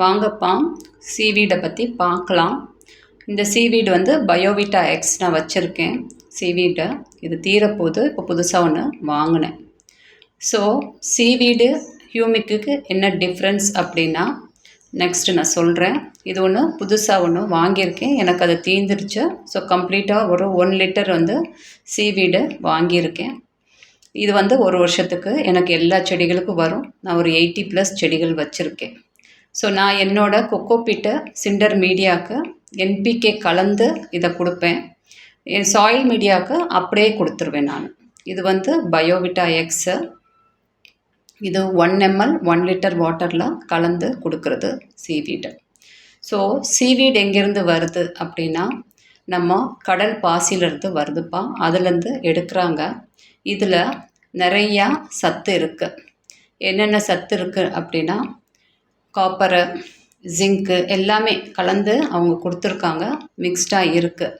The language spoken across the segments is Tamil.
வாங்கப்பா சீவீடை பற்றி பார்க்கலாம் இந்த சீவீடு வந்து பயோவிட்டா எக்ஸ் நான் வச்சுருக்கேன். சீவீடை இது தீரப்போது இப்போ புதுசாக ஒன்று வாங்கினேன். ஸோ சீவீடு ஹியூமிக்கு என்ன டிஃப்ரென்ஸ் அப்படின்னா நெக்ஸ்ட்டு நான் சொல்கிறேன் இது ஒன்று புதுசாக ஒன்று வாங்கியிருக்கேன். எனக்கு அது தீந்துருச்சு. ஸோ கம்ப்ளீட்டாக ஒரு ஒன் லிட்டர் வந்து சீவீடு வாங்கியிருக்கேன். இது வந்து ஒரு வருஷத்துக்கு எனக்கு எல்லா செடிகளுக்கும் வரும். நான் ஒரு எயிட்டி ப்ளஸ் செடிகள் வச்சுருக்கேன். ஸோ நான் என்னோடய கொக்கோபிட்டை சிண்டர் மீடியாவுக்கு என்பிகே கலந்து இதை கொடுப்பேன். என் சாயில் மீடியாவுக்கு அப்படியே கொடுத்துருவேன் நான். இது வந்து பயோவிட்டா எக்ஸு இது ஒன் எம்எல் ஒன் லிட்டர் வாட்டரில் கலந்து கொடுக்குறது சீவீடு ஸோ சீவீடு எங்கேருந்து வருது அப்படின்னா நம்ம கடல் பாசியிலேருந்து வருதுப்பா. அதுலேருந்து எடுக்கிறாங்க. இதில் நிறையா சத்து இருக்குது என்னென்ன சத்து இருக்குது அப்படின்னா காப்பரு ஜிங்க்கு எல்லாமே கலந்து அவங்க கொடுத்துருக்காங்க. மிக்ஸ்டாக இருக்குது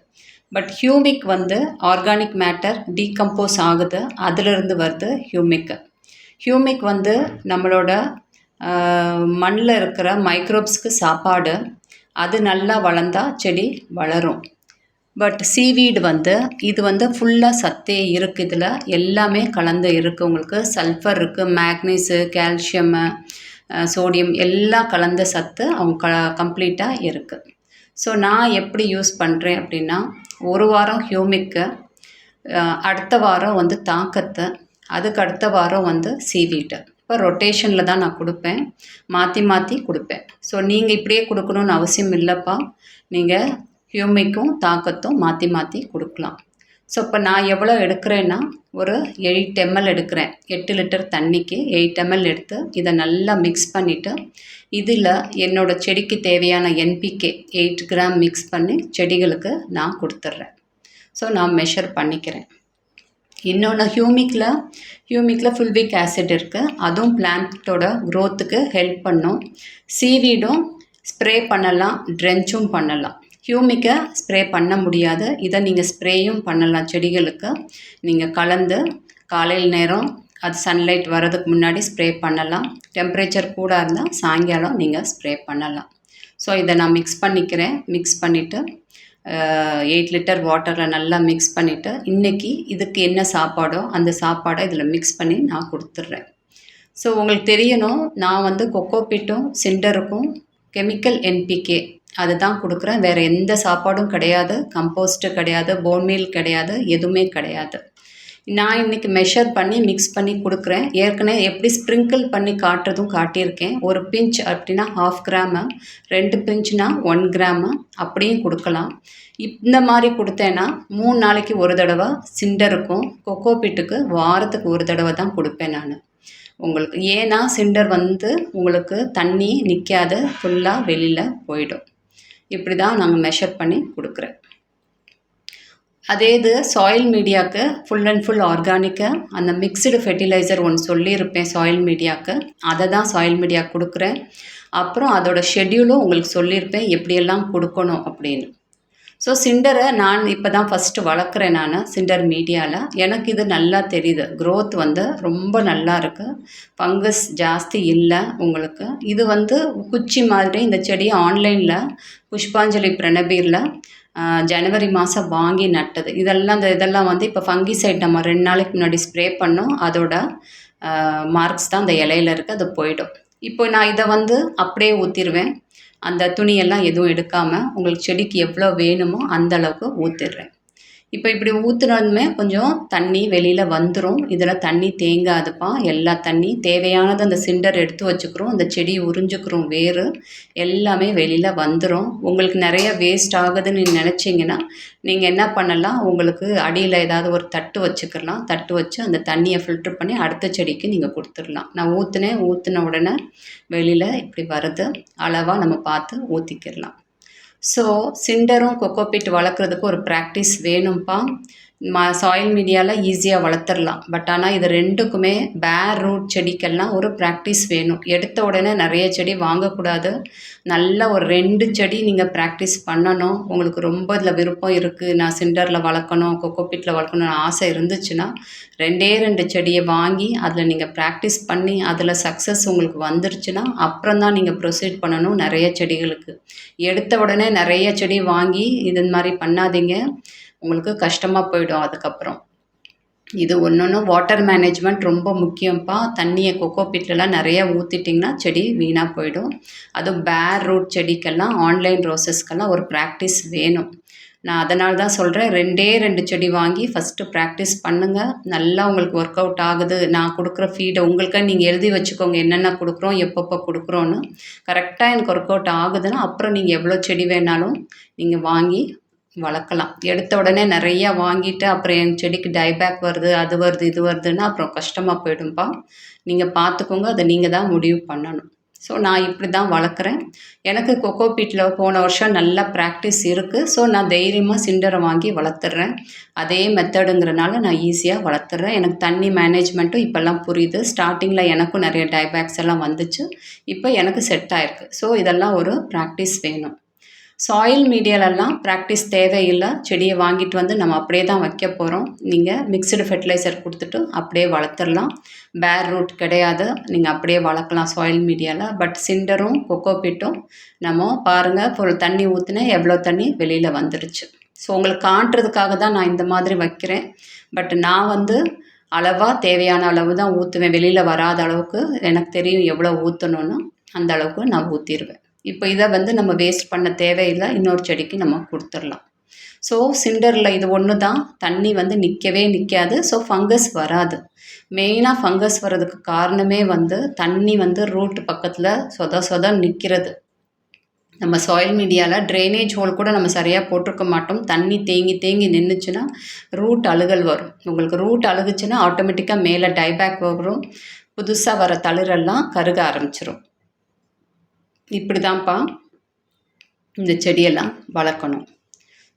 பட் ஹியூமிக் வந்து ஆர்கானிக் மேட்டர் டீகம்போஸ் ஆகுது. அதிலிருந்து வருது ஹியூமிக்கு ஹியூமிக் வந்து நம்மளோட மண்ணில் இருக்கிற மைக்ரோப்ஸ்க்கு சாப்பாடு. அது நல்லா வளர்ந்தால் செடி வளரும். பட் சீவீடு வந்து இது வந்து ஃபுல்லாக சத்தே இருக்குது இதில் எல்லாமே கலந்து இருக்குது உங்களுக்கு சல்ஃபர் இருக்குது மேக்னீஸு கால்சியமு சோடியம் எல்லாம் கலந்த சத்து அவங்க க கம்ப்ளீட்டாக இருக்குது ஸோ நான் எப்படி யூஸ் பண்ணுறேன் அப்படின்னா ஒரு வாரம் ஹியூமிக்கு அடுத்த வாரம் வந்து தாக்கத்தை அதுக்கு அடுத்த வாரம் வந்து சீவீட்டு. இப்போ ரொட்டேஷனில் தான் நான் கொடுப்பேன். மாற்றி மாற்றி கொடுப்பேன். ஸோ நீங்கள் இப்படியே கொடுக்கணுன்னு அவசியம் இல்லைப்பா. நீங்கள் ஹியூமிக்கும் தாக்கத்தும் மாற்றி மாற்றி கொடுக்கலாம். ஸோ இப்போ நான் எவ்வளோ எடுக்கிறேன்னா ஒரு எயிட் எம்எல் எடுக்கிறேன். எட்டு லிட்டர் தண்ணிக்கு எயிட் எம்எல் எடுத்து இதை நல்லா மிக்ஸ் பண்ணிவிட்டு இதில் என்னோடய செடிக்கு தேவையான என்பிகே எயிட் கிராம் மிக்ஸ் பண்ணி செடிகளுக்கு நான் கொடுத்துட்றேன். ஸோ நான் மெஷர் பண்ணிக்கிறேன். இன்னொன்று ஹியூமிக்கில் ஹியூமிக்கில் ஃபுல்விக் ஆசிட் இருக்குது அதுவும் பிளான்ட்டோட க்ரோத்துக்கு ஹெல்ப் பண்ணும். சீவீடும் ஸ்ப்ரே பண்ணலாம் ட்ரென்ச்சும் பண்ணலாம். ஹியூமிக்கை ஸ்ப்ரே பண்ண முடியாது. இதை நீங்கள் ஸ்ப்ரேயும் பண்ணலாம் செடிகளுக்கு. நீங்கள் கலந்து காலையில் நேரம் அது சன்லைட் வர்றதுக்கு முன்னாடி ஸ்ப்ரே பண்ணலாம். டெம்ப்ரேச்சர் கூட இருந்தால் சாயங்காலம் நீங்கள் ஸ்ப்ரே பண்ணலாம். ஸோ இதை நான் மிக்ஸ் பண்ணிக்கிறேன். மிக்ஸ் பண்ணிவிட்டு எயிட் லிட்டர் வாட்டரில் நல்லா மிக்ஸ் பண்ணிவிட்டு இன்றைக்கி இதுக்கு என்ன சாப்பாடோ அந்த சாப்பாடை இதில் மிக்ஸ் பண்ணி நான் கொடுத்துட்றேன். ஸோ உங்களுக்கு தெரியணும் நான் வந்து கொக்கோ பிட்டும் சிண்டருக்கும் கெமிக்கல் என்பிகே அதுதான் கொடுக்குறேன். வேறு எந்த சாப்பாடும் கிடையாது கம்போஸ்ட்டு கிடையாது போன்மீல் கிடையாது எதுவுமே கிடையாது. நான் இன்றைக்கி மெஷர் பண்ணி மிக்ஸ் பண்ணி கொடுக்குறேன். ஏற்கனவே எப்படி ஸ்ப்ரிங்கிள் பண்ணி காட்டுறதும் காட்டியிருக்கேன். ஒரு பிஞ்ச் அப்படின்னா ஹாஃப் கிராமு ரெண்டு பிஞ்ச்னா ஒன் கிராமு அப்படியும் கொடுக்கலாம். இந்த மாதிரி கொடுத்தேன்னா மூணு நாளைக்கு ஒரு தடவை சிண்டருக்கும் கொக்கோ பீட்டுக்கு வாரத்துக்கு ஒரு தடவை தான் கொடுப்பேன் நான். உங்களுக்கு ஏன்னா சிண்டர் வந்து உங்களுக்கு தண்ணி நிற்காத ஃபுல்லாக வெளியில் போயிடும். இப்படி தான் நாங்கள் மெஷர் பண்ணி கொடுக்குறேன் அதே இது சாயில் மீடியாவுக்கு ஃபுல் அண்ட் ஃபுல் ஆர்கானிக்கு அந்த மிக்சடு ஃபெர்டிலைசர் ஒன்று சொல்லியிருப்பேன் சாயில் மீடியாவுக்கு அதை தான் சாயில் மீடியா கொடுக்குறேன். அப்புறம் அதோடய ஷெட்யூலும் உங்களுக்கு சொல்லியிருப்பேன் எப்படியெல்லாம் கொடுக்கணும் அப்படின்னு. ஸோ சிண்டரை நான் இப்போ தான் ஃபஸ்ட்டு வளர்க்குறேன் நான் சிண்டர் மீடியாவில் எனக்கு இது நல்லா தெரியுது. க்ரோத் வந்து ரொம்ப நல்லா இருக்குது ஃபங்கஸ் ஜாஸ்தி இல்லை உங்களுக்கு. இது வந்து குச்சி மாதிரி இந்த செடியை ஆன்லைனில் புஷ்பாஞ்சலி பிரணபீரில் ஜனவரி மாதம் வாங்கி நட்டது. இதெல்லாம் இந்த இதெல்லாம் வந்து இப்போ ஃபங்கி சைட் நம்ம ரெண்டு நாளைக்கு முன்னாடி ஸ்ப்ரே பண்ணோம். அதோட மார்க்ஸ் தான் அந்த இலையில இருக்குது அது போயிடும். இப்போ நான் இதை வந்து அப்படியே ஊற்றிடுவேன் அந்த துணியெல்லாம் எதுவும் எடுக்காமல் உங்களுக்கு செடிக்கு எவ்வளோ வேணுமோ அந்த அளவுக்கு ஊற்றிடுறேன் இப்போ இப்படி ஊற்றுனதுமே கொஞ்சம் தண்ணி வெளியில் வந்துடும் இதில் தண்ணி தேங்காதுப்பா. எல்லா தண்ணி தேவையானது அந்த சிண்டர் எடுத்து வச்சுக்கிறோம். அந்த செடி உறிஞ்சுக்கிறோம் வேறு. எல்லாமே வெளியில் வந்துடும் உங்களுக்கு நிறைய வேஸ்ட் ஆகுதுன்னு நினச்சிங்கன்னா நீங்கள் என்ன பண்ணலாம்? உங்களுக்கு அடியில் ஏதாவது ஒரு தட்டு வச்சுக்கலாம். தட்டு வச்சு அந்த தண்ணியை ஃபில்ட்ரு பண்ணி அடுத்த செடிக்கு நீங்கள் கொடுத்துடலாம். நான் ஊற்றுனேன் ஊற்றின உடனே வெளியில் இப்படி வருது. அளவாக நம்ம பார்த்து ஊற்றிக்கிடலாம் ஸோ சிண்டரும் கொக்கோபிட் வளர்க்குறதுக்கு ஒரு ப்ராக்டிஸ் வேணும்ப்பா ம சாயில் மீடியாவில் ஈஸியாக வளர்த்துடலாம் பட் ஆனால் இது ரெண்டுக்குமே பேர் ரூட் செடிக்கெல்லாம் ஒரு ப்ராக்டிஸ் வேணும். எடுத்த உடனே நிறைய செடி வாங்கக்கூடாது. நல்ல ஒரு ரெண்டு செடி நீங்கள் ப்ராக்டிஸ் பண்ணணும். உங்களுக்கு ரொம்ப இதில் விருப்பம் இருக்குது நான் சிண்டரில் வளர்க்கணும் கொக்கோபிட்டில் வளர்க்கணும்னு ஆசை இருந்துச்சுன்னா ரெண்டே ரெண்டு செடியை வாங்கி அதில் நீங்கள் ப்ராக்டிஸ் பண்ணி அதில் சக்ஸஸ் உங்களுக்கு வந்துருச்சுன்னா அப்புறம் தான் நீங்கள் ப்ரொசீட் பண்ணணும் நிறைய செடிகளுக்கு. எடுத்த உடனே நிறைய செடி வாங்கி இது மாதிரி பண்ணாதீங்க. உங்களுக்கு கஷ்டமாக போயிடும் அதுக்கப்புறம். இது ஒன்று ஒன்று வாட்டர் மேனேஜ்மெண்ட் ரொம்ப முக்கியம்ப்பா தண்ணியை கொக்கோ பிட்லலாம் நிறையா ஊற்றிட்டிங்கன்னா செடி வீணாக போயிடும். அதுவும் பேர் ரூட் செடிக்கெல்லாம் ஆன்லைன் ரோசஸ்க்கெல்லாம் ஒரு ப்ராக்டிஸ் வேணும். நான் அதனால தான் சொல்கிறேன் ரெண்டே ரெண்டு செடி வாங்கி ஃபஸ்ட்டு ப்ராக்டிஸ் பண்ணுங்கள் நல்லா உங்களுக்கு ஒர்க் அவுட் ஆகுது. நான் கொடுக்குற ஃபீடை உங்களுக்காக நீங்கள் எழுதி வச்சுக்கோங்க என்னென்ன கொடுக்குறோம் எப்பப்போ கொடுக்குறோன்னு கரெக்டாக எனக்கு ஒர்க் அவுட் ஆகுதுன்னா அப்புறம் நீங்கள் எவ்வளோ செடி வேணாலும் நீங்கள் வாங்கி வளர்க்கலாம். எடுத்த உடனே நிறையா வாங்கிட்டு அப்புறம் என் செடிக்கு டைபேக் வருது அது வருது இது வருதுன்னா அப்புறம் கஷ்டமாக போயிடும்பா. நீங்கள் பார்த்துக்கோங்க அதை நீங்கள் தான் முடிவு பண்ணணும். ஸோ நான் இப்படி தான் வளர்க்குறேன். எனக்கு கொக்கோ பீட்டில் போன வருஷம் நல்லா ப்ராக்டிஸ் இருக்குது ஸோ நான் தைரியமாக சிண்டரை வாங்கி வளர்த்துட்றேன் அதே மெத்தடுங்கிறனால நான் ஈஸியாக வளர்த்துறேன். எனக்கு தண்ணி மேனேஜ்மெண்ட்டும் இப்போல்லாம் புரியுது. ஸ்டார்டிங்கில் எனக்கும் நிறைய டைபேக்ஸ் எல்லாம் வந்துச்சு. இப்போ எனக்கு செட் ஆயிருக்கு. ஸோ இதெல்லாம் ஒரு ப்ராக்டிஸ் வேணும். சாயில் மீடியாலெல்லாம் ப்ராக்டிஸ் தேவையில்லை. செடியை வாங்கிட்டு வந்து நம்ம அப்படியே தான் வைக்க போகிறோம் நீங்கள் மிக்சடு ஃபெர்டிலைசர் கொடுத்துட்டு அப்படியே வளர்த்துடலாம். பேர் ரூட் கிடையாது. நீங்கள் அப்படியே வளர்க்கலாம் சாயில் மீடியாவில் பட் சிண்டரும் கொக்கோபிட்டும் நம்ம பாருங்கள் ஒரு தண்ணி ஊற்றுனே எவ்வளோ தண்ணி வெளியில் வந்துருச்சு. ஸோ உங்களுக்கு காட்டுறதுக்காக தான் நான் இந்த மாதிரி வைக்கிறேன். பட் நான் வந்து அளவாக தேவையான அளவு தான் ஊற்றுவேன் வெளியில் வராத அளவுக்கு எனக்கு தெரியும் எவ்வளோ ஊற்றணுன்னு அந்த அளவுக்கு நான் ஊற்றிடுவேன் இப்போ இதை வந்து நம்ம வேஸ்ட் பண்ண தேவையில்லை இன்னொரு செடிக்கு நம்ம கொடுத்துடலாம். ஸோ சிண்டரில் இது ஒன்று தான் தண்ணி வந்து நிற்கவே நிற்காது ஸோ ஃபங்கஸ் வராது. மெயினாக ஃபங்கஸ் வர்றதுக்கு காரணமே வந்து தண்ணி வந்து ரூட் பக்கத்தில் சொத சொத நிற்கிறது நம்ம சாயில் மீடியாவில் ட்ரைனேஜ் ஹோல் கூட நம்ம சரியாக போட்டிருக்க மாட்டோம். தண்ணி தேங்கி தேங்கி நின்றுச்சுன்னா ரூட் அழுகல் வரும். உங்களுக்கு ரூட் அழுகுச்சுன்னா ஆட்டோமேட்டிக்காக மேலே டைபேக் வரும். புதுசாக வர தளிரெல்லாம் கருக ஆரம்பிச்சிரும். இப்படி தான்ப்பா இந்த செடியெல்லாம் வளர்க்கணும்.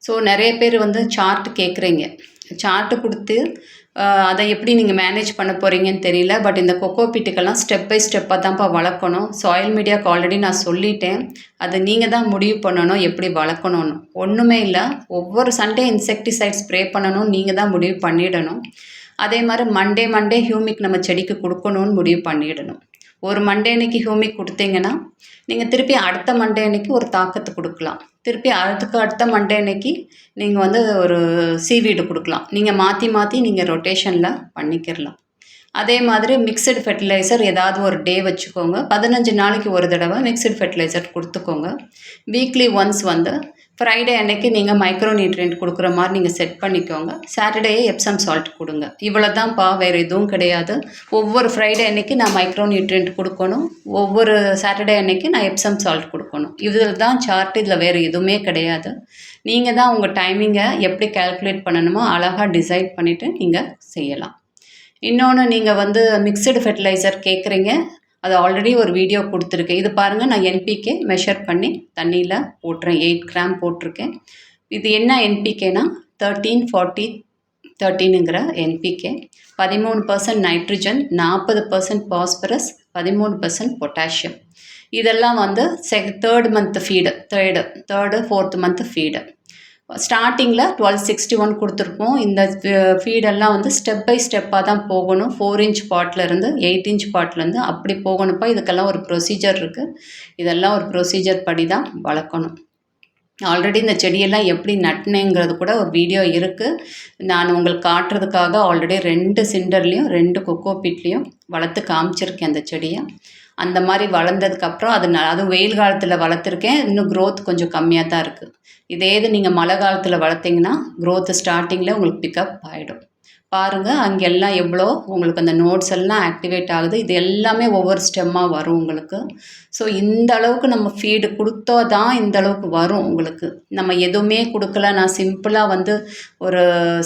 ஸோ நிறைய பேர் வந்து சார்ட் கேட்குறீங்க. சார்ட்டு கொடுத்து அதை எப்படி நீங்கள் மேனேஜ் பண்ண போகிறீங்கன்னு தெரியல. பட் இந்த கொக்கோ பீட்டுக்கெல்லாம் ஸ்டெப் பை ஸ்டெப்பாக தான்ப்பா வளர்க்கணும். சாயில் மீடியாவுக்கு ஆல்ரெடி நான் சொல்லிட்டேன். அதை நீங்கள் தான் முடிவு பண்ணணும் எப்படி வளர்க்கணும்னு. ஒன்றுமே இல்லை. ஒவ்வொரு சண்டே இன்செக்டிசைட் ஸ்ப்ரே பண்ணணும் நீங்கள் தான் முடிவு பண்ணிடணும். அதே மாதிரி மண்டே மண்டே ஹியூமிக் நம்ம செடிக்கு கொடுக்கணும்னு முடிவு பண்ணிடணும். ஒரு மண்டே அன்னைக்கு ஹியூமிக் கொடுத்தீங்கன்னா நீங்கள் திருப்பி அடுத்த மண்டே அன்னைக்கு ஒரு தாக்கத்து கொடுக்கலாம். திருப்பி அதுக்கு அடுத்த மண்டே அன்னைக்கு நீங்கள் வந்து ஒரு சீவீடு கொடுக்கலாம். நீங்கள் மாற்றி மாற்றி நீங்கள் ரொட்டேஷனில் பண்ணிக்கிறலாம் அதே மாதிரி மிக்சடு ஃபெர்டிலைசர் ஏதாவது ஒரு டே வச்சுக்கோங்க. பதினஞ்சு நாளைக்கு ஒரு தடவை மிக்சடு ஃபெர்டிலைசர் கொடுத்துக்கோங்க. வீக்லி ஒன்ஸ் வந்து ஃப்ரைடே அன்னைக்கு நீங்கள் மைக்ரோ நியூட்ரியன்ட் கொடுக்குற மாதிரி நீங்கள் செட் பண்ணிக்கோங்க. சாட்டர்டே எப்சம் சால்ட் கொடுங்க. இவ்வளோ தான்ப்பா வேறு எதுவும் கிடையாது. ஒவ்வொரு ஃப்ரைடே அன்னைக்கு நான் மைக்ரோ நியூட்ரியன்ட் கொடுக்கணும். ஒவ்வொரு சாட்டர்டே அன்னைக்கு நான் எப்சம் சால்ட் கொடுக்கணும். இதில் தான் சார்ட் இதில் வேறு எதுவுமே கிடையாது. நீங்கள் தான் உங்கள் டைமிங்கை எப்படி கால்குலேட் பண்ணணுமோ அழகாக டிசைட் பண்ணிவிட்டு நீங்கள் செய்யலாம். இன்னொன்று நீங்கள் வந்து மிக்சடு ஃபெர்டிலைசர் கேட்குறீங்க அது ஆல்ரெடி ஒரு வீடியோ கொடுத்துருக்கேன். இது பாருங்கள் நான் என்பிகே மெஷர் பண்ணி தண்ணியில் போட்டுறேன். எயிட் கிராம் போட்டிருக்கேன். இது என்ன என்பிகேனா தேர்ட்டீன் ஃபார்ட்டி தேர்ட்டீனுங்கிற என்பிகே பதிமூணு பர்சன்ட் நைட்ரஜன் நாற்பது பர்சன்ட் பாஸ்பரஸ் பதிமூணு பர்சன்ட் பொட்டாசியம் இதெல்லாம் வந்து check third month feed third third fourth month feed ஸ்டார்டிங்கில் டுவெல் சிக்ஸ்டி ஒன் கொடுத்துருப்போம் இந்த ஃபீடெல்லாம் வந்து ஸ்டெப் பை ஸ்டெப்பாக தான் போகணும். ஃபோர் இன்ச் பாட்லேருந்து எயிட் இன்ச் பாட்லேருந்து அப்படி போகணும்ப்பா. இதுக்கெல்லாம் ஒரு ப்ரொசீஜர் இருக்குது இதெல்லாம் ஒரு ப்ரொசீஜர் படி தான் வளர்க்கணும். ஆல்ரெடி இந்த செடியெல்லாம் எப்படி நட்டினேங்கிறது கூட ஒரு வீடியோ இருக்குது நான் உங்களுக்கு காட்டுறதுக்காக ஆல்ரெடி ரெண்டு சிண்டர்லேயும் ரெண்டு கொக்கோ பீட்லேயும் வளர்த்து காமிச்சிருக்கேன் அந்த செடியை. அந்த மாதிரி வளர்ந்ததுக்கப்புறம் அது நான் அதுவும் வெயில் காலத்தில் வளர்த்துருக்கேன். இன்னும் க்ரோத் கொஞ்சம் கம்மியாக தான் இருக்குது இதே இது நீங்கள் மழை காலத்தில் வளர்த்திங்கன்னா க்ரோத்து ஸ்டார்டிங்கில் உங்களுக்கு பிக்கப் ஆகிடும் பாருங்கள் அங்கெல்லாம் எவ்வளோ உங்களுக்கு அந்த நோட்ஸ் எல்லாம் ஆக்டிவேட் ஆகுது. இது எல்லாமே ஒவ்வொரு ஸ்டெம்மாக வரும் உங்களுக்கு. ஸோ இந்த அளவுக்கு நம்ம ஃபீடு கொடுத்தா தான் இந்த அளவுக்கு வரும் உங்களுக்கு. நம்ம எதுவுமே கொடுக்கல. நான் சிம்பிளாக வந்து ஒரு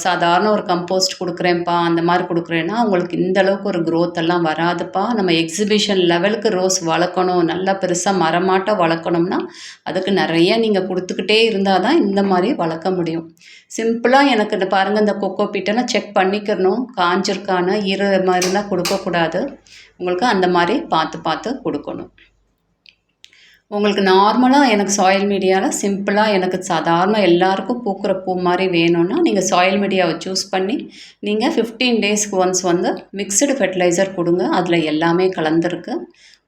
சாதாரண ஒரு கம்போஸ்ட் கொடுக்குறேன்ப்பா அந்த மாதிரி கொடுக்குறேன்னா உங்களுக்கு இந்த அளவுக்கு ஒரு க்ரோத் எல்லாம் வராதுப்பா. நம்ம எக்ஸிபிஷன் லெவலுக்கு ரோஸ் வளர்க்கணும். நல்லா பெருசாக மரமாட்டம் வளர்க்கணும்னா அதுக்கு நிறைய நீங்கள் கொடுத்துக்கிட்டே இருந்தால் தான் இந்த மாதிரி வளர்க்க முடியும். சிம்பிளாக எனக்கு இந்த பாருங்கள் இந்த கொக்கோ பீட்டெல்லாம் செக் பண்ணிக்கிறணும் காஞ்சிருக்கான ஈர மாதிரிலாம் கொடுக்கக்கூடாது. உங்களுக்கு அந்த மாதிரி பார்த்து பார்த்து கொடுக்கணும். உங்களுக்கு நார்மலாக எனக்கு சாயில் மீடியாவில் சிம்பிளாக எனக்கு சாதாரண எல்லாருக்கும் பூக்கிற பூ மாதிரி வேணும்னா நீங்கள் சாயில் மீடியாவை சூஸ் பண்ணி நீங்கள் ஃபிஃப்டீன் டேஸ்க்கு ஒன்ஸ் வந்து மிக்சடு ஃபெர்டிலைசர் கொடுங்க. அதில் எல்லாமே கலந்துருக்கு.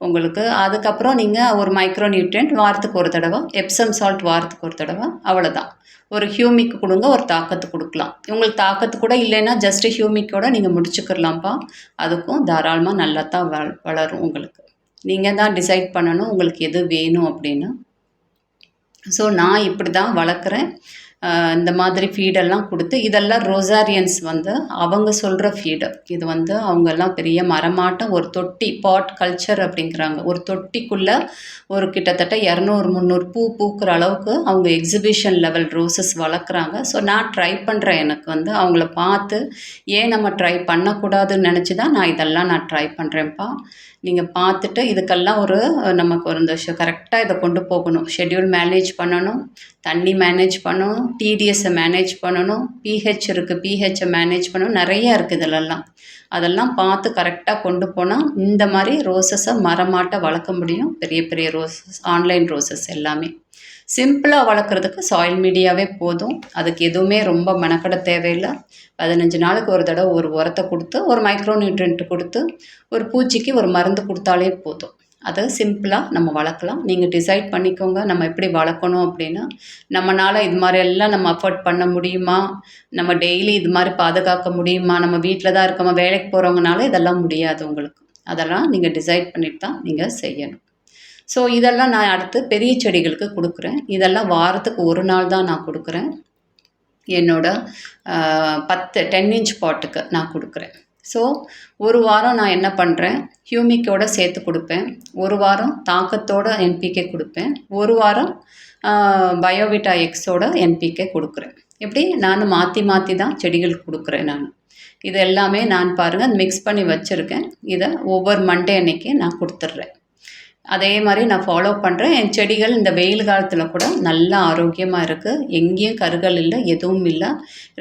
உங்களுக்கு. அதுக்கப்புறம் நீங்கள் ஒரு மைக்ரோ நியூட்ரியன்ட் வாரத்துக்கு ஒரு தடவை எப்சம் சால்ட் வாரத்துக்கு ஒரு தடவை அவ்வளோதான் ஒரு ஹியூமிக் கொடுங்க ஒரு தாக்கத்து கொடுக்கலாம். உங்களுக்கு தாக்கத்து கூட இல்லைன்னா ஜஸ்ட் ஹியூமிக்கோட நீங்கள் முடிச்சுக்கிறலாம்ப்பா. அதுக்கும் தாராளமாக நல்லா தான் வ வளரும் உங்களுக்கு. நீங்கள் தான் டிசைட் பண்ணணும் உங்களுக்கு எது வேணும் அப்படின்னு. ஸோ நான் இப்படி தான் வளர்க்குறேன். இந்த மாதிரி ஃபீடெல்லாம் கொடுத்து இதெல்லாம் ரோசாரியன்ஸ் வந்து அவங்க சொல்கிற ஃபீடு இது வந்து அவங்கெல்லாம் பெரிய மரமாட்டம் ஒரு தொட்டி பாட் கல்ச்சர் அப்படிங்கிறாங்க. ஒரு தொட்டிக்குள்ளே ஒரு கிட்டத்தட்ட இரநூறு முந்நூறு பூ பூக்கிற அளவுக்கு அவங்க எக்ஸிபிஷன் லெவல் ரோசஸ் வளர்க்குறாங்க. ஸோ நான் ட்ரை பண்ணுறேன் எனக்கு வந்து. அவங்கள பார்த்து ஏன் நம்ம ட்ரை பண்ணக்கூடாதுன்னு நினச்சி தான் நான் இதெல்லாம் நான் ட்ரை பண்ணுறேன்ப்பா நீங்கள் பார்த்துட்டு இதுக்கெல்லாம் ஒரு நமக்கு ஒரு இந்த கரெக்டாக இதை கொண்டு போகணும். ஷெட்யூல் மேனேஜ் பண்ணணும். தண்ணி மேனேஜ் பண்ணணும். டிடிஎஸை மேனேஜ் பண்ணணும். பிஹெச் இருக்குது பிஹெச்சை மேனேஜ் பண்ணணும். நிறையா இருக்குது இதிலெல்லாம். அதெல்லாம் பார்த்து கரெக்டாக கொண்டு போனால் இந்த மாதிரி ரோசஸை மரமாட்ட வளர்க்க முடியும். பெரிய பெரிய ரோசஸ் ஆன்லைன் ரோசஸ் எல்லாமே. சிம்பிளாக வளர்க்குறதுக்கு சாயில் மீடியாவே போதும். அதுக்கு எதுவுமே ரொம்ப மெனக்கட தேவையில்லை. பதினஞ்சு நாளுக்கு ஒரு தடவை ஒரு உரத்தை கொடுத்து ஒரு மைக்ரோ நியூட்ரியன்ட் கொடுத்து ஒரு பூச்சிக்கு ஒரு மருந்து கொடுத்தாலே போதும். அதை சிம்பிளாக நம்ம வளர்க்கலாம். நீங்கள் டிசைட் பண்ணிக்கோங்க. நம்ம எப்படி வளர்க்கணும் அப்படின்னா நம்மளால் இது மாதிரி எல்லாம் நம்ம அஃபோர்ட் பண்ண முடியுமா? நம்ம டெய்லி இது மாதிரி பாதுகாக்க முடியுமா? நம்ம வீட்டில் தான் இருக்கோமா? வேலைக்கு போகிறவங்கனால இதெல்லாம் முடியாது உங்களுக்கு. அதெல்லாம் நீங்கள் டிசைட் பண்ணிட்டு தான் நீங்கள் செய்யணும். ஸோ இதெல்லாம் நான் அடுத்து பெரிய செடிகளுக்கு கொடுக்குறேன். இதெல்லாம் வாரத்துக்கு ஒரு நாள் தான் நான் கொடுக்குறேன். என்னோட பத்து டென் இன்ச் பாட்டுக்கு நான் கொடுக்குறேன். ஸோ ஒரு வாரம் நான் என்ன பண்ணுறேன் ஹியூமிக்கோட சேர்த்து கொடுப்பேன். ஒரு வாரம் தாக்கத்தோட என்பிகே கொடுப்பேன். ஒரு வாரம் பயோவிட்டா எக்ஸோட என்பிகே கொடுக்குறேன். இப்படி நான் மாற்றி மாற்றி தான் செடிகளுக்கு கொடுக்குறேன் நான். இது எல்லாமே நான் பாருங்கள் மிக்ஸ் பண்ணி வச்சுருக்கேன். இதை ஒவ்வொரு மண்டே அன்னைக்கு நான் கொடுத்துட்றேன். அதே மாதிரி நான் ஃபாலோ பண்ணுறேன் என் செடிகள் இந்த வெயில் காலத்தில் கூட நல்லா ஆரோக்கியமாக இருக்குது எங்கேயும் கருகள் இல்லை எதுவும் இல்லை.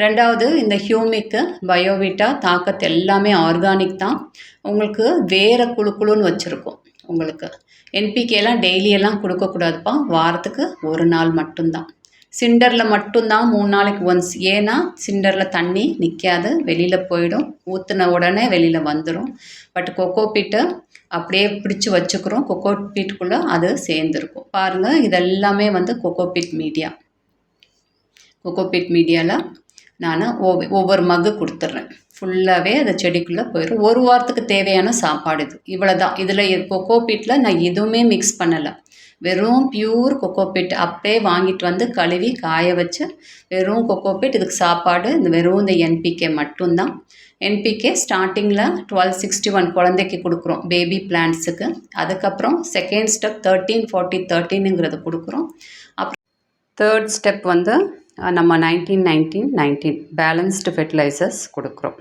ரெண்டாவது இந்த ஹியூமிக்கு பயோவிட்டா தாக்கத்து எல்லாமே ஆர்கானிக் தான். உங்களுக்கு வேறு குழு குழுன்னு வச்சுருக்கோம் உங்களுக்கு. என்பிகேலாம் டெய்லியெல்லாம் கொடுக்கக்கூடாதுப்பா வாரத்துக்கு ஒரு நாள் மட்டும்தான். சிண்டரில் மட்டும்தான் மூணு நாளைக்கு ஒன்ஸ் ஏன்னா சிண்டரில் தண்ணி நிற்காது வெளியில் போயிடும். ஊற்றின உடனே வெளியில் வந்துடும் பட் கொக்கோ பீட்டை அப்படியே பிடிச்சி வச்சுக்கிறோம். கொக்கோ பீட்டுக்குள்ளே அது சேர்ந்துருக்கும். பாருங்கள் இதெல்லாமே வந்து coco peat media coco peat மீடியாவில் நான் ஒவ் ஒவ்வொரு மக்கு கொடுத்துட்றேன் ஃபுல்லாகவே அந்த செடிக்குள்ளே போயிடும் ஒரு வாரத்துக்கு தேவையான சாப்பாடு இது. இவ்வளோ தான் இதில் கொக்கோ பீட்டில் நான் எதுவுமே மிக்ஸ் பண்ணலை. வெறும் பியூர் கொக்கோபீட் அப்படியே வாங்கிட்டு வந்து கழுவி காய வச்சு வெறும் கொக்கோபிட் இதுக்கு சாப்பாடு இந்த வெறும் இந்த என்பிகே மட்டும்தான். என்பிகே ஸ்டார்டிங்கில் டுவெல் சிக்ஸ்டி ஒன் குழந்தைக்கு கொடுக்குறோம் பேபி பிளான்ஸுக்கு அதுக்கப்புறம் செகண்ட் ஸ்டெப் தேர்ட்டீன் ஃபார்ட்டி தேர்ட்டீனுங்கிறது கொடுக்குறோம். அப்புறம் தேர்ட் ஸ்டெப் வந்து நம்ம nineteen nineteen nineteen balanced fertilisers கொடுக்குறோம்.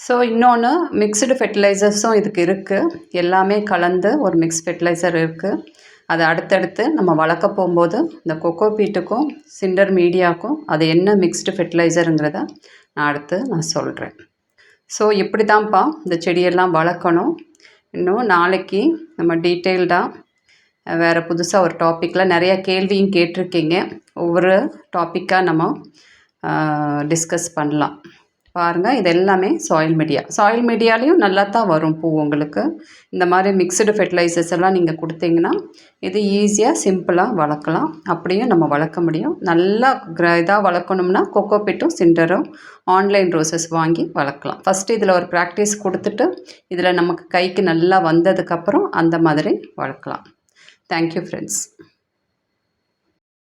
ஸோ இன்னொன்று மிக்சடு ஃபெர்டிலைசர்ஸும் இதுக்கு இருக்குது எல்லாமே கலந்து ஒரு மிக்ஸ் ஃபெர்டிலைசர் இருக்குது அதை அடுத்தடுத்து நம்ம வளர்க்க போகும்போது இந்த கொக்கோ பீட்டுக்கும் சிண்டர் மீடியாவுக்கும் அது என்ன மிக்ஸ்டு ஃபெர்டிலைசருங்கிறத நான் அடுத்து நான் சொல்கிறேன் ஸோ இப்படி தான்ப்பா இந்த செடியெல்லாம் வளர்க்கணும். இன்னும் நாளைக்கு நம்ம டீட்டெயில்டாக வேறு புதுசாக ஒரு டாப்பிக்கில் நிறைய கேள்வியும் கேட்டிருக்கீங்க. ஒவ்வொரு டாப்பிக்காக நம்ம டிஸ்கஸ் பண்ணலாம். பாருங்கள் இது எல்லாமே சாயில் மீடியா சாயில் மீடியாலேயும் நல்லா தான் வரும் பூ உங்களுக்கு. இந்த மாதிரி மிக்சடு ஃபெர்டிலைசர்ஸ் எல்லாம் நீங்கள் கொடுத்தீங்கன்னா இது ஈஸியாக சிம்பிளாக வளர்க்கலாம். அப்படியும் நம்ம வளர்க்க முடியும். நல்லா க்ர இதாக வளர்க்கணும்னா கொக்கோ பிட்டும் சிண்டரும் ஆன்லைன் ரோசஸ் வாங்கி வளர்க்கலாம். ஃபஸ்ட்டு இதில் ஒரு ப்ராக்டிஸ் கொடுத்துட்டு இதில் நமக்கு கைக்கு நல்லா வந்ததுக்கப்புறம் அந்த மாதிரி வளர்க்கலாம். Thank you friends